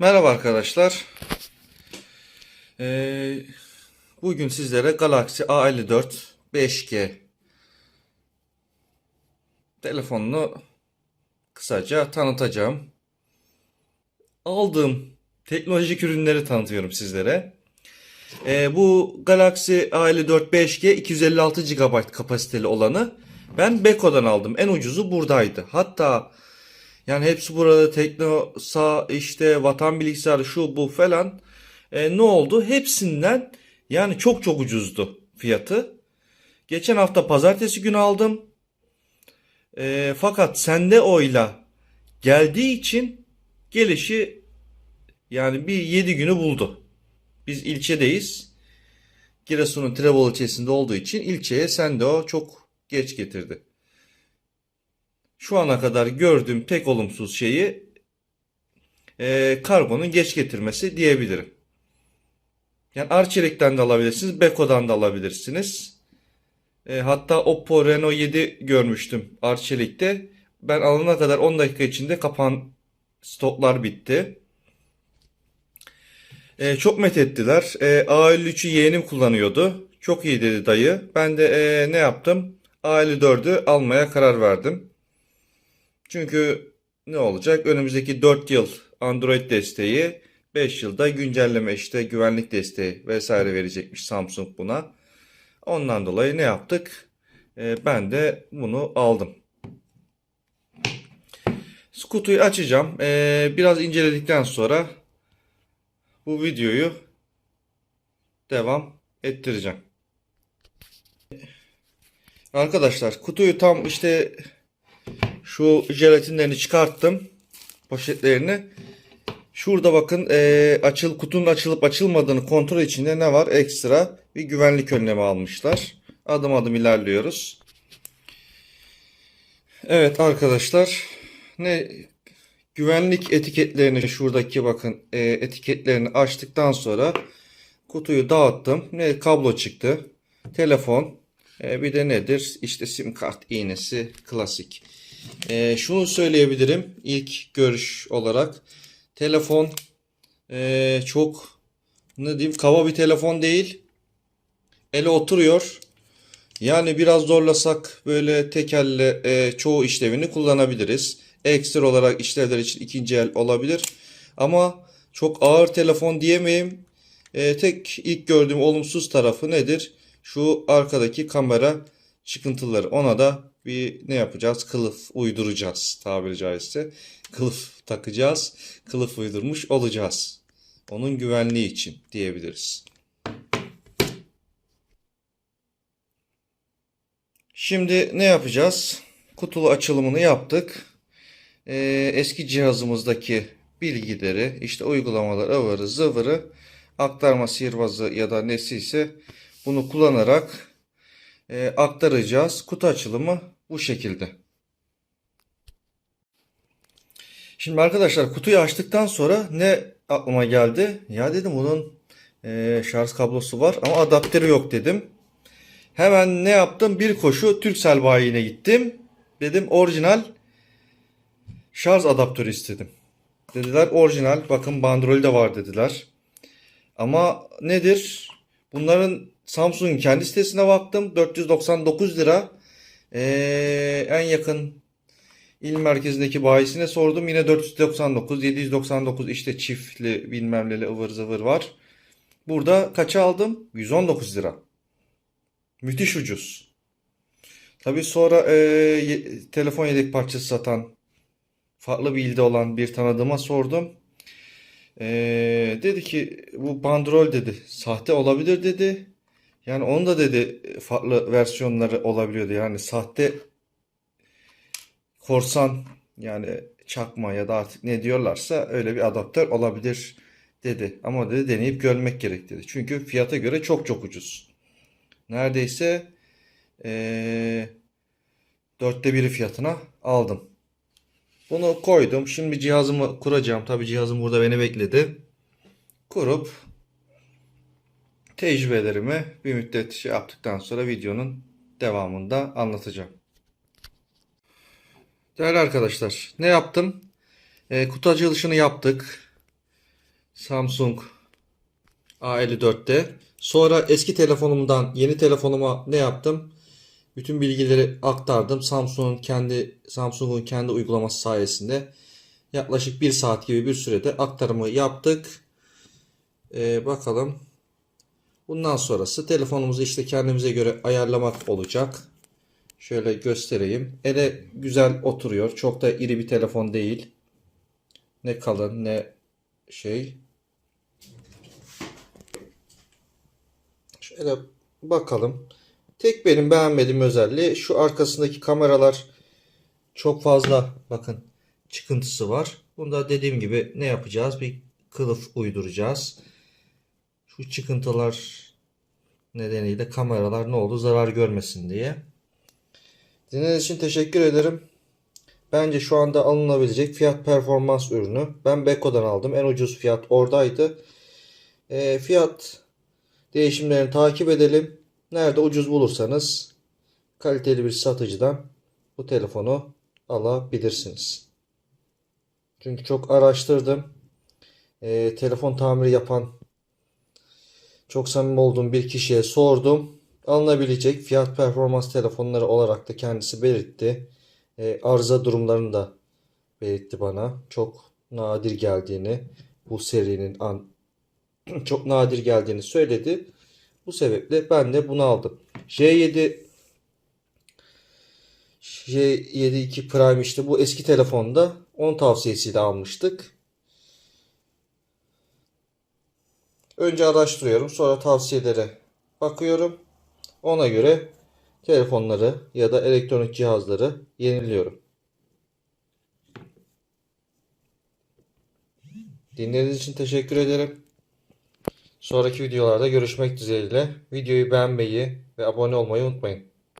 Merhaba arkadaşlar. Ee, bugün sizlere Galaxy A54 5G telefonunu kısaca tanıtacağım. Aldığım teknolojik ürünleri tanıtıyorum sizlere. Ee, bu Galaxy A54 5G 256 GB kapasiteli olanı ben Beko'dan aldım. En ucuzu buradaydı. Hatta yani hepsi burada Teknosa işte Vatan Bilgisayarı şu bu falan. E, ne oldu? Hepsinden yani çok çok ucuzdu fiyatı. Geçen hafta pazartesi günü aldım. E, fakat sende oyla geldiği için gelişi yani bir 7 günü buldu. Biz ilçedeyiz. Giresun'un Trebol ilçesinde olduğu için ilçeye sende o çok geç getirdi şu ana kadar gördüğüm tek olumsuz şeyi e, kargonun geç getirmesi diyebilirim. Yani Arçelik'ten de alabilirsiniz, Beko'dan da alabilirsiniz. E, hatta Oppo Reno 7 görmüştüm Arçelik'te. Ben alana kadar 10 dakika içinde kapan stoklar bitti. E, çok methettiler. E, A53'ü yeğenim kullanıyordu. Çok iyi dedi dayı. Ben de e, ne yaptım? A54'ü almaya karar verdim. Çünkü ne olacak? Önümüzdeki 4 yıl Android desteği, 5 yılda güncelleme işte güvenlik desteği vesaire verecekmiş Samsung buna. Ondan dolayı ne yaptık? Ee, ben de bunu aldım. Kutuyu açacağım. Ee, biraz inceledikten sonra bu videoyu devam ettireceğim. Arkadaşlar kutuyu tam işte şu jelatinlerini çıkarttım. Poşetlerini. Şurada bakın e, açıl kutunun açılıp açılmadığını kontrol içinde ne var? Ekstra bir güvenlik önlemi almışlar. Adım adım ilerliyoruz. Evet arkadaşlar. Ne güvenlik etiketlerini şuradaki bakın e, etiketlerini açtıktan sonra kutuyu dağıttım. Ne kablo çıktı. Telefon. E, bir de nedir? İşte sim kart iğnesi klasik. E, şunu söyleyebilirim ilk görüş olarak. Telefon e, çok ne diyeyim kaba bir telefon değil. Ele oturuyor. Yani biraz zorlasak böyle tek elle e, çoğu işlevini kullanabiliriz. Ekstra olarak işlevler için ikinci el olabilir. Ama çok ağır telefon diyemeyim. E, tek ilk gördüğüm olumsuz tarafı nedir? Şu arkadaki kamera çıkıntıları. Ona da bir ne yapacağız? Kılıf uyduracağız tabiri caizse. Kılıf takacağız. Kılıf uydurmuş olacağız. Onun güvenliği için diyebiliriz. Şimdi ne yapacağız? Kutulu açılımını yaptık. Ee, eski cihazımızdaki bilgileri, işte uygulamalar, ıvırı, zıvırı, aktarma sihirbazı ya da nesi ise bunu kullanarak e, aktaracağız. Kutu açılımı bu şekilde. Şimdi arkadaşlar kutuyu açtıktan sonra ne aklıma geldi? Ya dedim bunun e, şarj kablosu var ama adaptörü yok dedim. Hemen ne yaptım? Bir koşu Turkcell bayiine gittim. Dedim orijinal şarj adaptörü istedim. Dediler orijinal bakın bandrolü de var dediler. Ama nedir? Bunların Samsung'un kendi sitesine baktım. 499 lira. Ee, en yakın il merkezindeki bayisine sordum. Yine 499, 799 işte çiftli bilmem neli ıvır zıvır var. Burada kaça aldım? 119 lira. Müthiş ucuz. Tabii sonra e, telefon yedek parçası satan farklı bir ilde olan bir tanıdığıma sordum. Ee, dedi ki bu bandrol dedi sahte olabilir dedi. Yani onun da dedi farklı versiyonları olabiliyordu. Yani sahte korsan yani çakma ya da artık ne diyorlarsa öyle bir adaptör olabilir dedi. Ama dedi deneyip görmek gerek dedi. Çünkü fiyata göre çok çok ucuz. Neredeyse ee, dörtte biri fiyatına aldım. Bunu koydum. Şimdi cihazımı kuracağım. Tabii cihazım burada beni bekledi. Kurup tecrübelerimi bir müddet şey yaptıktan sonra videonun devamında anlatacağım. Değerli arkadaşlar, ne yaptım? E, kutu açılışını yaptık. Samsung A54'te. Sonra eski telefonumdan yeni telefonuma ne yaptım? Bütün bilgileri aktardım. Samsung'un kendi Samsung'un kendi uygulaması sayesinde yaklaşık bir saat gibi bir sürede aktarımı yaptık. Ee, bakalım. Bundan sonrası telefonumuzu işte kendimize göre ayarlamak olacak. Şöyle göstereyim. Ele güzel oturuyor. Çok da iri bir telefon değil. Ne kalın ne şey. Şöyle bakalım. Tek benim beğenmediğim özelliği şu arkasındaki kameralar çok fazla bakın çıkıntısı var. Bunda dediğim gibi ne yapacağız? Bir kılıf uyduracağız. Şu çıkıntılar nedeniyle kameralar ne oldu zarar görmesin diye. Dinlediğiniz için teşekkür ederim. Bence şu anda alınabilecek fiyat performans ürünü. Ben Beko'dan aldım. En ucuz fiyat oradaydı. E, fiyat değişimlerini takip edelim. Nerede ucuz bulursanız kaliteli bir satıcıdan bu telefonu alabilirsiniz. Çünkü çok araştırdım. E, telefon tamiri yapan çok samimi olduğum bir kişiye sordum. Alınabilecek fiyat performans telefonları olarak da kendisi belirtti. E, arıza durumlarını da belirtti bana. Çok nadir geldiğini, bu serinin an çok nadir geldiğini söyledi. Bu sebeple ben de bunu aldım. J7 J7 2 Prime işte bu eski telefonda 10 tavsiyesiyle almıştık. Önce araştırıyorum, sonra tavsiyelere bakıyorum. Ona göre telefonları ya da elektronik cihazları yeniliyorum. Dinlediğiniz için teşekkür ederim. Sonraki videolarda görüşmek dileğiyle. Videoyu beğenmeyi ve abone olmayı unutmayın.